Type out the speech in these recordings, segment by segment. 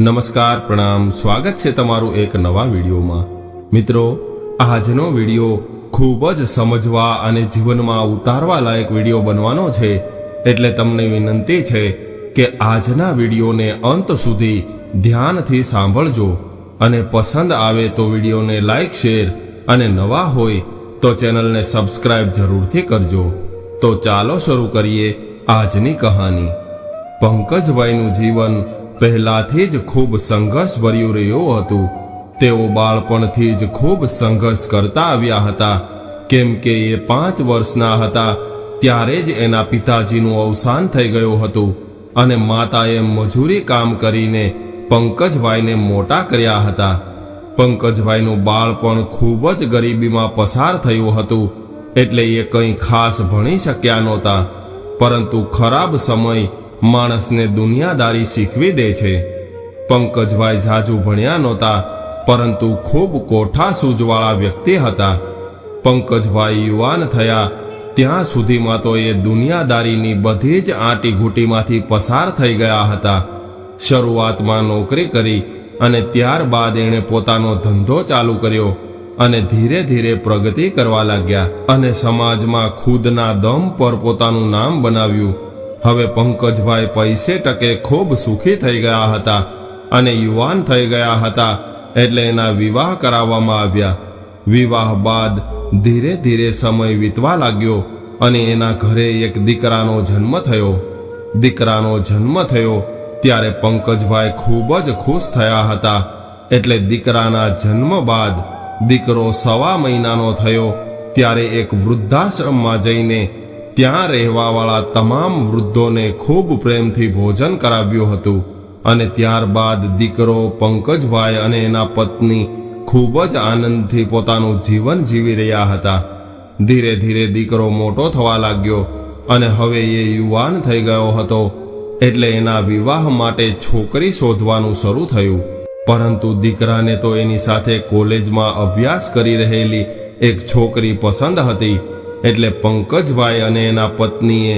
નમસ્કાર, પ્રણામ. સ્વાગત છે તમારું એક નવા વિડીયોમાં. મિત્રો, આજનો વીડિયો ખૂબ જ સમજવા અને જીવનમાં ઉતારવા લાયક વીડિયો બનવાનો છે. એટલે તમને વિનંતી છે કે આજના વિડીયોને અંત સુધી ધ્યાનથી સાંભળજો. અને પસંદ આવે તો વિડીયોને લાઈક, શેર અને નવા હોય તો ચેનલને સબસ્ક્રાઇબ જરૂરથી કરજો. તો ચાલો શરૂ કરીએ આજની કહાની. પંકજભાઈનું જીવન પહેલાથી જ ખૂબ સંઘર્ષભર્યું રહ્યું હતું. તેઓ બાળપણથી જ ખૂબ સંઘર્ષ કરતા આવ્યા હતા. કેમ કે એ પાંચ વર્ષના હતા, ત્યારે જ એના પિતાજીનું અવસાન થઈ ગયું હતું અને માતાએ મજૂરી કામ કરીને પંકજભાઈને મોટા કર્યા હતા. પંકજભાઈનું બાળપણ ખૂબ જ ગરીબીમાં પસાર થયું હતું, એટલે એ કંઈ ખાસ ભણી શક્યા નહોતા. પરંતુ ખરાબ સમય માણસને દુનિયાદારી શીખવી દે છે. પંકજભાઈ ઝાઝુ ભણ્યા નહોતા, પરંતુ ખૂબ કોઠા સૂઝવાળા વ્યક્તિ હતા. પંકજભાઈ યુવાન થયા, ત્યાં સુધીમાં તો એ દુનિયાદારીની બધી જ આંટીઘૂંટીમાંથી પસાર થઈ ગયા હતા. શરૂઆતમાં નોકરી કરી અને ત્યારબાદ એણે પોતાનો ધંધો ચાલુ કર્યો અને ધીરે ધીરે પ્રગતિ કરવા લાગ્યા અને સમાજમાં ખુદના દમ પર પોતાનું નામ બનાવ્યું. હવે પંકજભાઈ પૈસે ટકે ખૂબ સુખી થઈ ગયા હતા અને યુવાન થઈ ગયા હતા એટલે એના વિવાહ કરાવવામાં આવ્યા. વિવાહ બાદ ધીરે ધીરે સમય વીતવા લાગ્યો અને એના ઘરે એક દીકરાનો જન્મ થયો. દીકરાનો જન્મ થયો ત્યારે પંકજભાઈ ખૂબ જ ખુશ થયા હતા એટલે દીકરાના જન્મ બાદ દીકરો સવા મહિનાનો થયો ત્યારે એક વૃદ્ધાશ્રમમાં જઈને ત્યાં રહેવાવાળા તમામ વૃદ્ધોને ખૂબ પ્રેમથી ભોજન કરાવ્યું હતું અને ત્યારબાદ દીકરો પંકજભાઈ અને એના પત્ની ખૂબ જ આનંદથી પોતાનું જીવન જીવી રહ્યા હતા. ધીરે ધીરે દીકરો મોટો થવા લાગ્યો અને હવે એ યુવાન થઈ ગયો હતો એટલે એના વિવાહ માટે છોકરી શોધવાનું શરૂ થયું. પરંતુ દીકરાને તો એની સાથે કોલેજમાં અભ્યાસ કરી રહેલી એક છોકરી પસંદ હતી. એટલે પંકજભાઈ અને એના પત્નીએ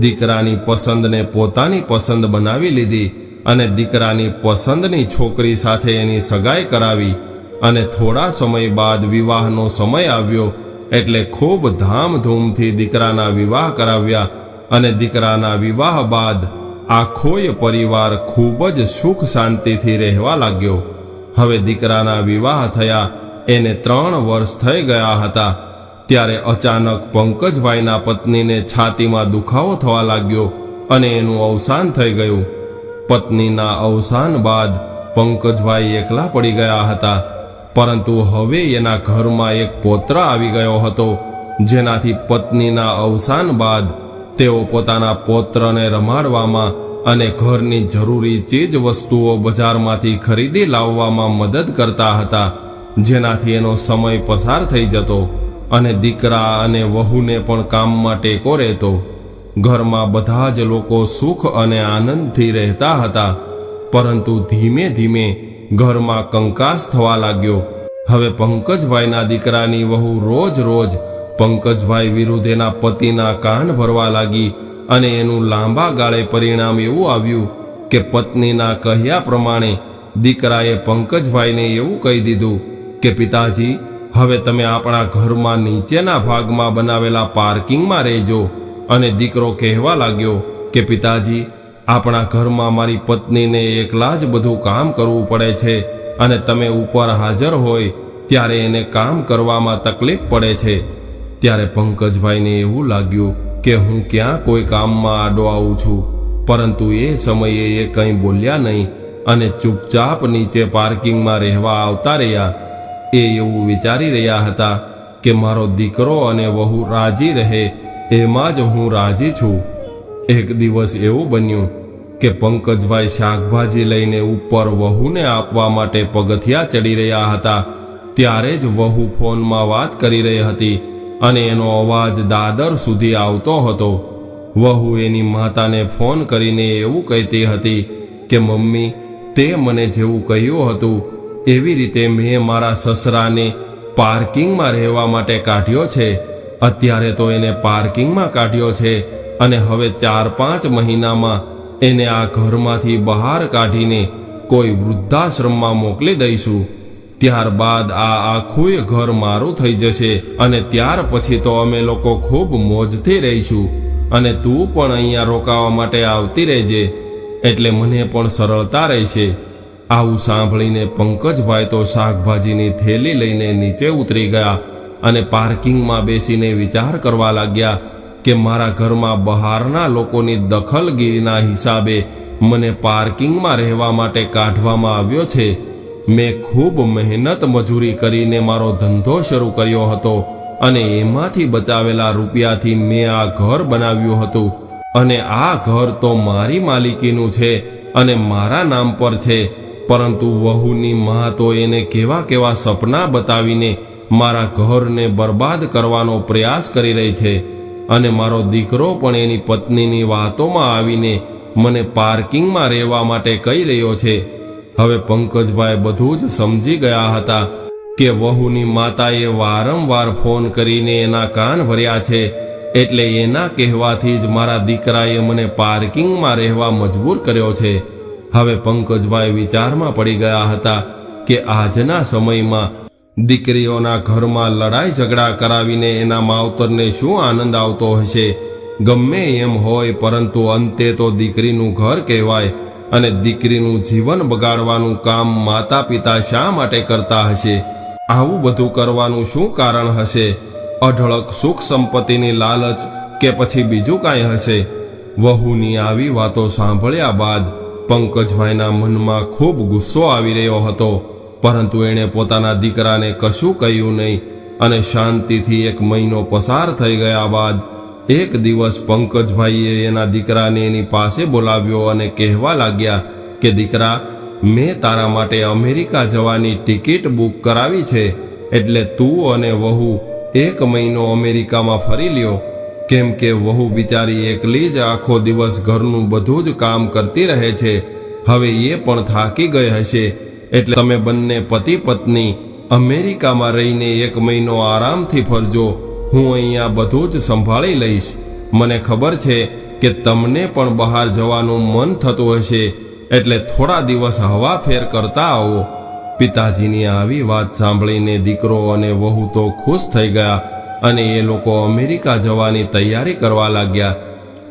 દીકરાની પસંદને પોતાની પસંદ બનાવી લીધી અને દીકરાની પસંદની છોકરી સાથે એની સગાઈ કરાવી અને થોડા સમય બાદ વિવાહનો સમય આવ્યો એટલે ખૂબ ધામધૂમથી દીકરાના વિવાહ કરાવ્યા અને દીકરાના વિવાહ બાદ આખોય પરિવાર ખૂબ જ સુખ શાંતિથી રહેવા લાગ્યો. હવે દીકરાના વિવાહ થયા, એને ત્રણ વર્ષ થઈ ગયા હતા. ત્યારે અચાનક પંકજભાઈના પત્નીને છાતીમાં દુખાવો થવા લાગ્યો અને એનું અવસાન થઈ ગયું. પત્નીના અવસાન બાદ પંકજભાઈ એકલા પડી ગયા હતા. પરંતુ હવે એના ઘરમાં એક પોત્ર આવી ગયો હતો, જેનાથી પત્નીના અવસાન બાદ તેઓ પોતાના પોત્રને રમાડવામાં અને ઘરની જરૂરી ચીજ વસ્તુઓ બજારમાંથી ખરીદી લાવવામાં મદદ કરતા હતા, જેનાથી એનો સમય પસાર થઈ જતો. અને દીકરા અને વહુને પણ કામમાં ટેકો રહેતો ઘરમાં બધા જ લોકો સુખ અને આનંદથી રહેતા હતા, પરંતુ ધીમે ધીમે ઘરમાં કંકાસ થવા લાગ્યો. હવે પંકજભાઈના દીકરાની વહુ રોજ રોજ પંકજભાઈ વિરુદ્ધ એના પતિના કાન ભરવા લાગી અને એનું લાંબા ગાળે પરિણામ એવું આવ્યું કે પત્નીના કહ્યા પ્રમાણે દીકરાએ પંકજભાઈને એવું કહી દીધું કે, પિતાજી હવે તમે આપણા ઘરમાં નીચેના ભાગમાં બનાવેલા પાર્કિંગમાં રહેજો અને દીકરો કહેવા લાગ્યો કે, પિતાજી, આપણા ઘરમાં મારી પત્નીને એકલા જ બધું કામ કરવું પડે છે અને તમે ઉપર હાજર હોય ત્યારે એને કામ કરવામાં તકલીફ પડે છે. ત્યારે પંકજભાઈને એવું લાગ્યું કે, હું ક્યાં કોઈ કામમાં આડો આવું છું? પરંતુ એ સમયે એ કંઈ બોલ્યા નહીં અને ચૂપચાપ નીચે પાર્કિંગમાં રહેવા આવતા રહ્યા. એ એવું વિચારી રહ્યા હતા કે મારો દીકરો અને વહુ રાજી રહે, એમાં જ હું રાજી છું. એક દિવસ એવું બન્યું કે પંકજભાઈ શાકભાજી લઈને ઉપર વહુને આપવા માટે પગથિયા ચડી રહ્યા હતા. ત્યારે જ વહુ ફોનમાં વાત કરી રહી હતી અને એનો અવાજ દાદર સુધી આવતો હતો. વહુ એની માતાને ફોન કરીને એવું કહેતી હતી કે, મમ્મી, તે મને જેવું કહ્યું હતું એવી રીતે મેં મારા સસરાને પાર્કિંગમાં રહેવા માટે કાઢ્યો છે. અત્યારે તો એને પાર્કિંગમાં કાઢ્યો છે અને હવે ચાર પાંચ મહિનામાં એને આ ઘરમાંથી બહાર કાઢીને કોઈ વૃદ્ધાશ્રમમાં મોકલી દઈશું. ત્યારબાદ આ આખું ઘર મારું થઈ જશે અને ત્યાર પછી તો અમે લોકો ખૂબ મોજથી રહીશું અને તું પણ અહીંયા રોકાવા માટે આવતી રહેજે. એટલે મને પણ સરળતા રહેશે. આવું સાંભળીને પંકજભાઈ તો શાકભાજીની થેલી લઈને નીચે ઉતરી ગયા અને પાર્કિંગમાં બેસીને વિચાર કરવા લાગ્યા કે મારા ઘરમાં બહારના લોકોની દખલગીરીના હિસાબે મને પાર્કિંગમાં રહેવા માટે કાઢવામાં આવ્યો છે. મેં ખૂબ મહેનત મજૂરી કરીને મારો ધંધો શરૂ કર્યો હતો અને એમાંથી બચાવેલા રૂપિયાથી મેં આ ઘર બનાવ્યું હતું. અને આ ઘર તો મારી માલિકીનું છે અને મારા નામ પર છે. પરંતુ વહુની મા તો એને કેવા કેવા સપના બતાવીને મારા ઘરને બરબાદ કરવાનો પ્રયાસ કરી રહી છે અને મારો દીકરો પણ એની પત્નીની વાતોમાં આવીને મને પાર્કિંગમાં રહેવા માટે કહી રહ્યો છે. હવે પંકજભાઈ બધું જ સમજી ગયા હતા કે વહુની માતાએ વારંવાર ફોન કરીને એના કાન ભર્યા છે એટલે એના કહેવાથી જ મારા દીકરાએ મને પાર્કિંગમાં રહેવા મજબૂર કર્યો છે. હવે પંકજભાઈ વિચારમાં પડી ગયા હતા કે આજના સમયમાં દીકરીઓના ઘરમાં લડાઈ ઝઘડા કરાવીને એના માવતરને શું આનંદ આવતો હશે? ગમે એમ હોય, પરંતુ અંતે તો દીકરીનું ઘર કહેવાય અને દીકરીનું જીવન બગાડવાનું કામ માતા પિતા શા માટે કરતા હશે? આવું બધું કરવાનું શું કારણ હશે? અઢળક સુખ સંપત્તિની લાલચ કે પછી બીજું કાંઈ હશે? વહુની આવી વાતો સાંભળ્યા બાદ પંકજભાઈના મનમાં ખૂબ ગુસ્સો આવી રહ્યો હતો, પરંતુ એણે પોતાના દીકરાને કશું કહ્યું નહીં અને શાંતિથી એક મહિનો પસાર થઈ ગયા બાદ એક દિવસ પંકજભાઈએ એના દીકરાને એની પાસે બોલાવ્યો અને કહેવા લાગ્યા કે, દીકરા, મેં તારા માટે અમેરિકા જવાની ટિકિટ બુક કરાવી છે, એટલે તું અને વહુ એક મહિનો અમેરિકામાં ફરી લ્યો કેમ કે વહુ બિચારી એકલી જ આખો દિવસ ઘરનું બધું જ કામ કરતી રહે છે. હવે એ પણ થાકી ગઈ હશે. એટલે તમે બંને પતિ પત્ની અમેરિકામાં રહીને એક મહિનો આરામથી ફરજો. હું અહીંયા બધું જ સંભાળી લઈશ. મને ખબર છે કે તમને પણ બહાર જવાનું મન થતું હશે. એટલે થોડા દિવસ હવા ફેર કરતા આવો. પિતાજીની આવી વાત સાંભળીને દીકરો અને વહુ તો ખુશ થઈ ગયા. અને એ લોકો અમેરિકા જવાની તૈયારી કરવા લાગ્યા.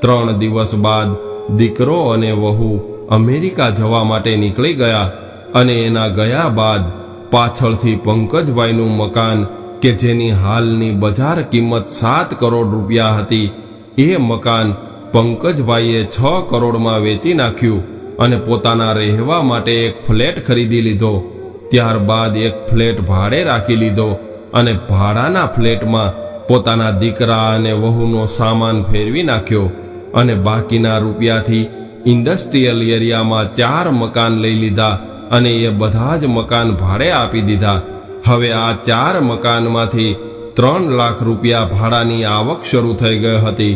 ત્રણ દિવસ બાદ દીકરો અને વહુ અમેરિકા જવા માટે નીકળી ગયા અને એના ગયા બાદ પાછળથી પંકજભાઈનું મકાન કે જેની હાલની બજાર કિંમત સાત કરોડ રૂપિયા હતી, એ મકાન પંકજભાઈએ છ કરોડમાં વેચી નાખ્યું અને પોતાના રહેવા માટે એક ફ્લેટ ખરીદી લીધો. ત્યારબાદ એક ફ્લેટ ભાડે રાખી લીધો અને ભાડાના ફ્લેટમાં પોતાના દીકરા અને વહુનો સામાન ફેરવી નાખ્યો અને બાકીના રૂપિયાથી ઇન્ડસ્ટ્રીયલ એરિયામાં ચાર મકાન લઈ લીધા અને એ બધા જ મકાન ભાડે આપી દીધા. હવે આ ચાર મકાનમાંથી ત્રણ લાખ રૂપિયા ભાડાની આવક શરૂ થઈ ગઈ હતી.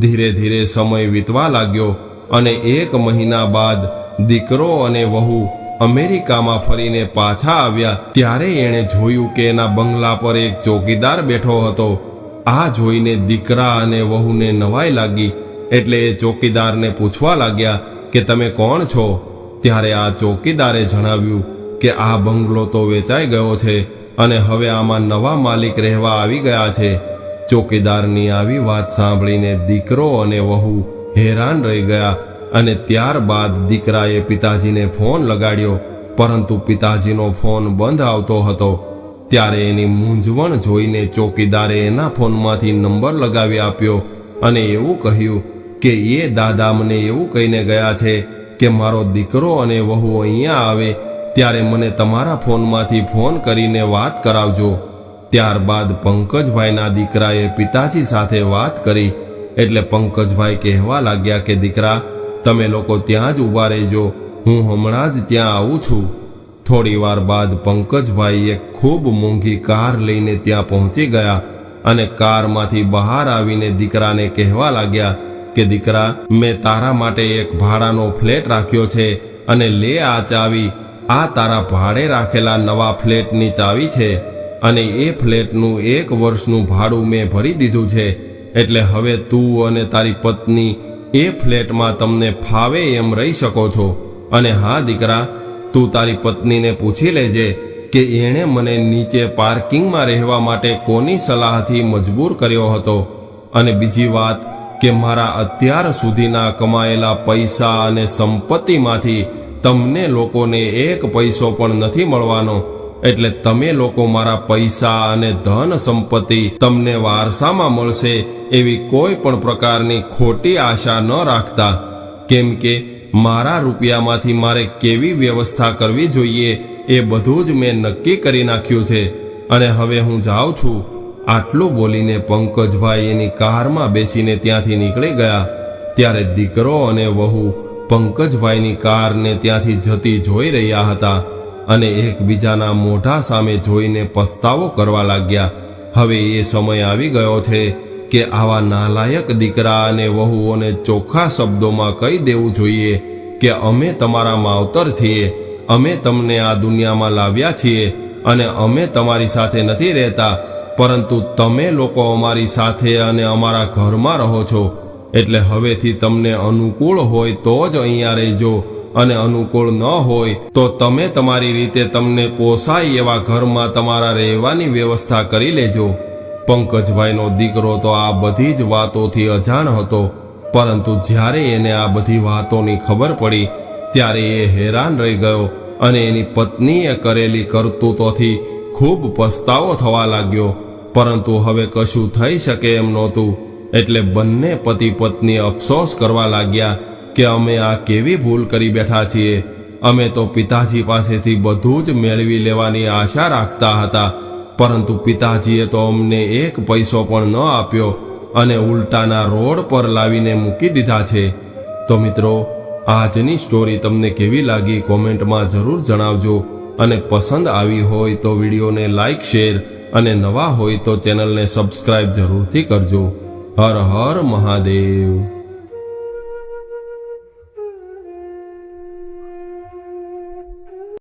ધીરે ધીરે સમય વીતવા લાગ્યો અને એક મહિના બાદ દીકરો અને વહુ અમેરિકામાં ફરીને પાછા આવ્યા. ત્યારે એણે જોયું કે એના બંગલા પર એક ચોકીદાર બેઠો હતો. આ જોઈને દીકરા અને વહુને નવાઈ લાગી. એટલે એ ચોકીદારને પૂછવા લાગ્યા કે તમે કોણ છો? ત્યારે આ ચોકીદારે જણાવ્યું કે આ બંગલો તો વેચાઈ ગયો છે અને હવે આમાં નવા માલિક રહેવા આવી ગયા છે. ચોકીદારની આવી વાત સાંભળીને દીકરો અને વહુ હેરાન રહી ગયા. અને ત્યારબાદ દીકરાએ પિતાજીને ફોન લગાડ્યો, પરંતુ પિતાજીનો ફોન બંધ આવતો હતો. ત્યારે એની મૂંઝવણ જોઈને ચોકીદારે એના ફોનમાંથી નંબર લગાવી આપ્યો અને એવું કહ્યું કે, એ દાદા મને એવું કહીને ગયા છે કે મારો દીકરો અને વહુ અહીંયા આવે, ત્યારે મને તમારા ફોનમાંથી ફોન કરીને વાત કરાવજો. ત્યારબાદ પંકજભાઈના દીકરાએ પિતાજી સાથે વાત કરી, એટલે પંકજભાઈ કહેવા લાગ્યા કે, દીકરા તમે લોકો ત્યાં જ ઊભા રહેજો. હું હમણાં જ ત્યાં આવું છું. થોડી વાર બાદ પંકજભાઈએ ખૂબ મોંઘી કાર લઈને ત્યાં પહોંચી ગયા અને કારમાંથી બહાર આવીને દીકરાને કહેવા લાગ્યા કે, દીકરા, મેં તારા માટે એક ભાડાનો ફ્લેટ રાખ્યો છે અને લે આ ચાવી. આ તારા ભાડે રાખેલા નવા ફ્લેટની ચાવી છે અને એ ફ્લેટનું એક વર્ષનું ભાડું મેં ભરી દીધું છે. એટલે હવે તું અને તારી પત્ની એ ફ્લેટમાં તમને ફાવે એમ રહી શકો છો. અને હા, દીકરા, તું તારી પત્નીને પૂછી લેજે કે એણે મને નીચે પાર્કિંગમાં રહેવા માટે કોની સલાહથી મજબૂર કર્યો હતો. અને બીજી વાત કે મારા અત્યાર સુધીના કમાયેલા પૈસા અને સંપત્તિમાંથી તમને લોકોને એક પૈસો પણ નથી મળવાનો. એટલે તમે લોકો મારા પૈસા અને ધન સંપત્તિ તમને વારસામાં મળશે એવી કોઈ પણ પ્રકારની ખોટી આશા ન રાખતા. કેમ કે મારા રૂપિયામાંથી મારે કેવી વ્યવસ્થા કરવી જોઈએ એ બધું જ મેં નક્કી કરી નાખ્યું છે. અને હવે હું જાઉં છું. આટલું બોલીને પંકજભાઈ એની કારમાં બેસીને ત્યાંથી નીકળી ગયા. ત્યારે દીકરો અને વહુ પંકજભાઈની કારને ત્યાંથી જતી જોઈ રહ્યા હતા. અને એકબીજાના મોઢા સામે જોઈને પસ્તાવો કરવા લાગ્યા. હવે એ સમય આવી ગયો છે કે આવા નાલાયક દીકરા અને વહુઓને ચોખ્ખા શબ્દોમાં કહી દેવું જોઈએ કે અમે તમારા માવતર છીએ, અમે તમને આ દુનિયામાં લાવ્યા છીએ અને અમે તમારી સાથે નથી રહેતા, પરંતુ તમે લોકો અમારી સાથે અને અમારા ઘરમાં રહો છો. એટલે હવેથી તમને અનુકૂળ હોય તો જ અહીંયા રહેજો. અને અનુકૂળ ન હોય, તો તમે તમારી રીતે તમને પોસાય એવા ઘરમાં તમારા રહેવાની વ્યવસ્થા કરી લેજો. પંકજભાઈનો દીકરો તો આ બધી જ વાતોથી અજાણ હતો, પરંતુ જ્યારે એને આ બધી વાતોની ખબર પડી, ત્યારે એ હેરાન રહી ગયો અને એની પત્નીએ કરેલી કરતૂતોથી ખૂબ પસ્તાવો થવા લાગ્યો. પરંતુ હવે કશું થઈ શકે એમ નહોતું, એટલે બંને પતિ પત્ની અફસોસ કરવા લાગ્યા કે અમે આ કેવી ભૂલ કરી બેઠા છીએ? અમે તો પિતાજી પાસેથી બધું જ મેળવી લેવાની આશા રાખતા હતા, પરંતુ પિતાજીએ તો અમને એક પૈસો પણ ન આપ્યો અને ઉલટાના રોડ પર લાવીને મૂકી દીધા છે. તો મિત્રો, આજની સ્ટોરી તમને કેવી લાગી કોમેન્ટમાં જરૂર જણાવજો અને પસંદ આવી હોય તો વિડીયોને લાઇક શેર અને નવા હોય તો ચેનલને સબસ્ક્રાઇબ જરૂરથી કરજો. હર હર મહાદેવ.